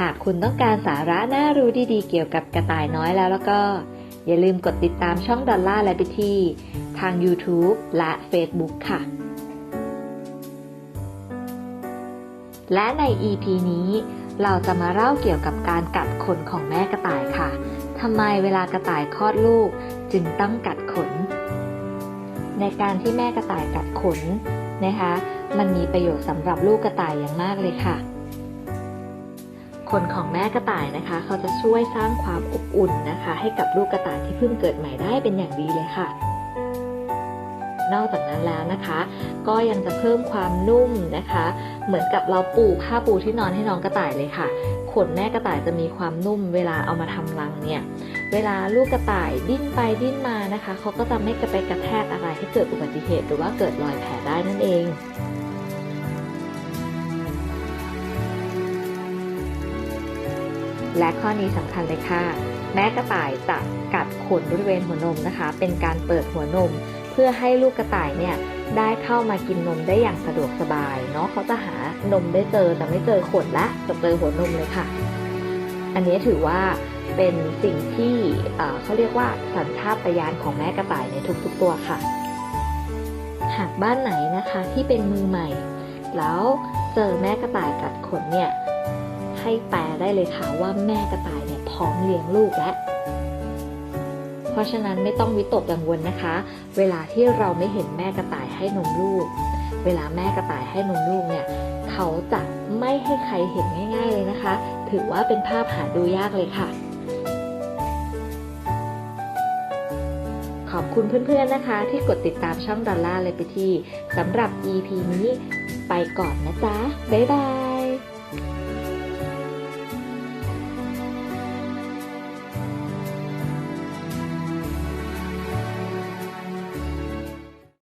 หากคุณต้องการสาระน่ารู้ดีๆ เกี่ยวกับกระต่ายน้อยแล้วแล้วก็ อย่าลืมกดติดตามช่องดอลล่าและบิทีทาง YouTube และ Facebook ค่ะ และใน EP นี้เราจะมาเล่าเกี่ยวกับการกัดขนของแม่กระต่ายค่ะทำไมเวลากระต่ายคลอดลูกจึงต้องกัดขน ในการที่แม่กระต่ายกัดขนนะคะ มันมีประโยชน์สำหรับลูกกระต่ายอย่างมากเลยค่ะ ขนของแม่กระต่ายนะคะ เขาจะช่วยสร้างความอบอุ่นนะคะ ให้กับลูกกระต่ายที่เพิ่งเกิดใหม่ได้เป็นอย่างดีเลยค่ะ นอกจากนั้นแล้วนะคะ ก็ยังจะเพิ่มความนุ่มนะคะ เหมือนกับเราปูผ้าปูที่นอนให้น้องกระต่ายเลยค่ะขนแม่กระต่ายจะมีความนุ่ม เวลาเอามาทำรังเนี่ยเวลาลูกกระต่ายดิ้นไปดิ้นมานะคะเขาก็จะไม่กระไปกระแทกอะไรให้เกิดอุบัติเหตุ หรือว่าเกิดรอยแผลได้นั่นเอง และข้อนี้สำคัญเลยค่ะ แม่กระต่ายจะกัดขนบริเวณหัวนมนะคะ เป็นการเปิดหัวนม เพื่อให้ลูกกระต่ายเนี่ยได้เข้ามากินนมได้อย่างสะดวกสบายเนาะเขาจะหานมได้เจอแต่ไม่เจอขนละจะเจอหัวนมเลยค่ะ อันนี้ถือว่าเป็นสิ่งที่เขาเรียกว่าสัญชาตญาณของแม่กระต่ายในทุกๆตัวค่ะ หากบ้านไหนนะคะที่เป็นมือใหม่ แล้วเจอแม่กระต่ายกัดขนเนี่ย ให้แปลได้เลยค่ะว่าแม่กระต่ายเนี่ยพร้อมเลี้ยงลูกแล้วเพราะฉะนั้นไม่ต้องวิตกกังวลนะคะ เวลาที่เราไม่เห็นแม่กระต่ายให้นมลูก เวลาแม่กระต่ายให้นมลูกเนี่ยเขาจะไม่ให้ใครเห็นง่าย ๆ เลยนะคะ ถือว่าเป็นภาพหาดูยากเลยค่ะขอบคุณเพื่อนๆนะคะ ที่กดติดตามช่องดอลล่าร์เลปิที่สำหรับ EP นี้ไปก่อนนะจ๊ะ บ๊ายบาย